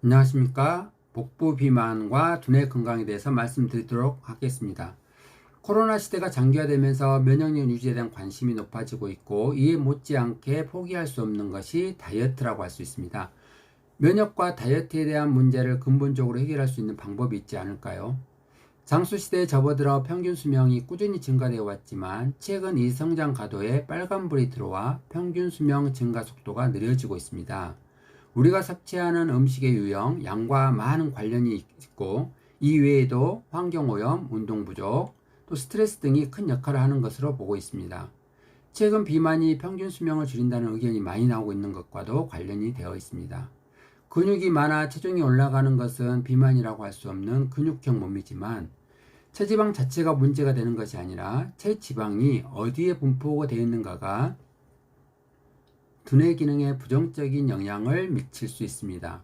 안녕하십니까. 복부 비만과 두뇌 건강에 대해서 말씀드리도록 하겠습니다. 코로나 시대가 장기화되면서 면역력 유지에 대한 관심이 높아지고 있고 이에 못지않게 포기할 수 없는 것이 다이어트라고 할 수 있습니다. 면역과 다이어트에 대한 문제를 근본적으로 해결할 수 있는 방법이 있지 않을까요? 장수 시대에 접어들어 평균 수명이 꾸준히 증가되어 왔지만 최근 이 성장 가도에 빨간불이 들어와 평균 수명 증가 속도가 느려지고 있습니다. 우리가 섭취하는 음식의 유형, 양과 많은 관련이 있고 이 외에도 환경오염, 운동 부족, 또 스트레스 등이 큰 역할을 하는 것으로 보고 있습니다. 최근 비만이 평균 수명을 줄인다는 의견이 많이 나오고 있는 것과도 관련이 되어 있습니다. 근육이 많아 체중이 올라가는 것은 비만이라고 할 수 없는 근육형 몸이지만 체지방 자체가 문제가 되는 것이 아니라 체지방이 어디에 분포가 되어 있는가가 두뇌 기능에 부정적인 영향을 미칠 수 있습니다.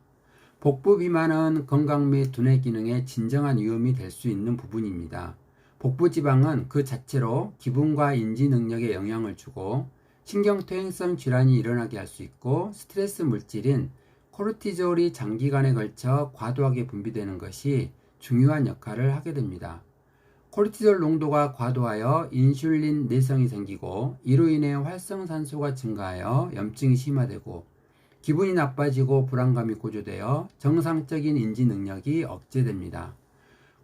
복부 비만은 건강 및 두뇌 기능에 진정한 위험이 될 수 있는 부분입니다. 복부 지방은 그 자체로 기분과 인지 능력에 영향을 주고 신경퇴행성 질환이 일어나게 할 수 있고 스트레스 물질인 코르티졸이 장기간에 걸쳐 과도하게 분비되는 것이 중요한 역할을 하게 됩니다. 코르티졸 농도가 과도하여 인슐린 내성이 생기고 이로 인해 활성산소가 증가하여 염증이 심화되고 기분이 나빠지고 불안감이 고조되어 정상적인 인지 능력이 억제됩니다.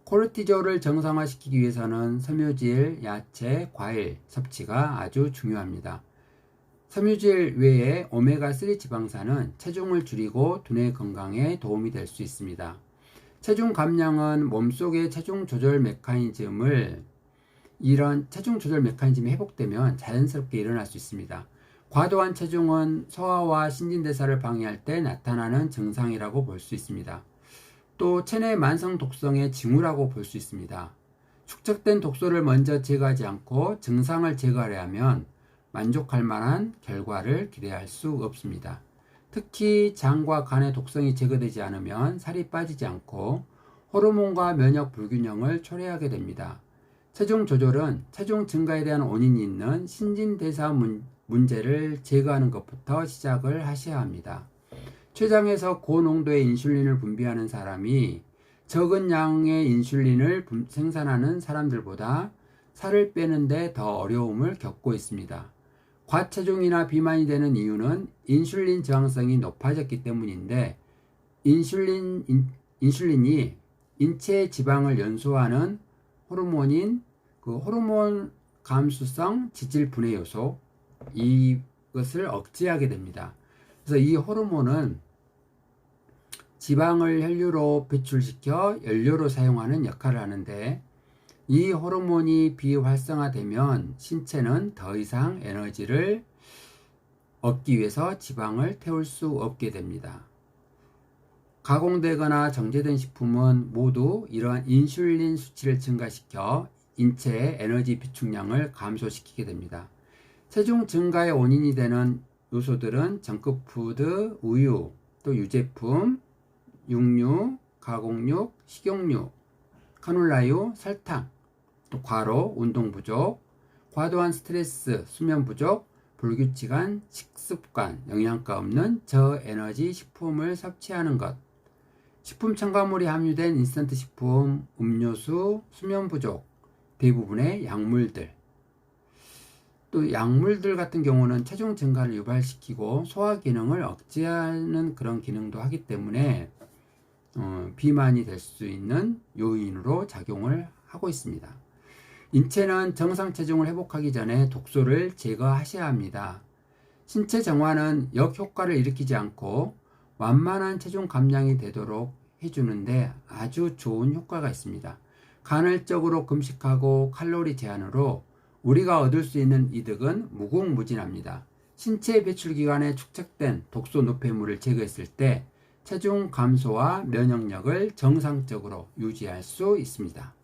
코르티졸을 정상화시키기 위해서는 섬유질, 야채, 과일 섭취가 아주 중요합니다. 섬유질 외에 오메가3 지방산은 체중을 줄이고 두뇌 건강에 도움이 될 수 있습니다. 체중 감량은 몸속의 체중 조절 메커니즘을 이런 체중 조절 메커니즘이 회복되면 자연스럽게 일어날 수 있습니다. 과도한 체중은 소화와 신진대사를 방해할 때 나타나는 증상이라고 볼 수 있습니다. 또 체내 만성 독성의 징후라고 볼 수 있습니다. 축적된 독소를 먼저 제거하지 않고 증상을 제거하려 하면 만족할 만한 결과를 기대할 수 없습니다. 특히 장과 간의 독성이 제거되지 않으면 살이 빠지지 않고 호르몬과 면역 불균형을 초래하게 됩니다. 체중 조절은 체중 증가에 대한 원인이 있는 신진대사 문제를 제거하는 것부터 시작을 하셔야 합니다. 췌장에서 고농도의 인슐린을 분비하는 사람이 적은 양의 인슐린을 생산하는 사람들보다 살을 빼는데 더 어려움을 겪고 있습니다. 과체중이나 비만이 되는 이유는 인슐린 저항성이 높아졌기 때문인데 인슐린 인, 인슐린이 인체 지방을 연소하는 호르몬인 그 호르몬 감수성 지질 분해 요소 이것을 억제하게 됩니다. 그래서 이 호르몬은 지방을 혈류로 배출시켜 연료로 사용하는 역할을 하는데 이 호르몬이 비활성화되면 신체는 더 이상 에너지를 얻기 위해서 지방을 태울 수 없게 됩니다. 가공되거나 정제된 식품은 모두 이러한 인슐린 수치를 증가시켜 인체의 에너지 비축량을 감소시키게 됩니다. 체중 증가의 원인이 되는 요소들은 정크푸드, 우유, 또 유제품, 육류, 가공육, 식용유, 카놀라유, 설탕, 또 과로, 운동 부족, 과도한 스트레스, 수면 부족, 불규칙한 식습관, 영양가 없는 저에너지 식품을 섭취하는 것, 식품 첨가물이 함유된 인스턴트 식품, 음료수, 수면 부족, 대부분의 약물들. 또 약물들 같은 경우는 체중 증가를 유발시키고 소화 기능을 억제하는 그런 기능도 하기 때문에 어, 비만이 될 수 있는 요인으로 작용을 하고 있습니다. 인체는 정상 체중을 회복하기 전에 독소를 제거하셔야 합니다. 신체 정화는 역효과를 일으키지 않고 완만한 체중 감량이 되도록 해주는데 아주 좋은 효과가 있습니다. 간헐적으로 금식하고 칼로리 제한으로 우리가 얻을 수 있는 이득은 무궁무진합니다. 신체 배출 기관에 축적된 독소 노폐물을 제거했을 때 체중 감소와 면역력을 정상적으로 유지할 수 있습니다.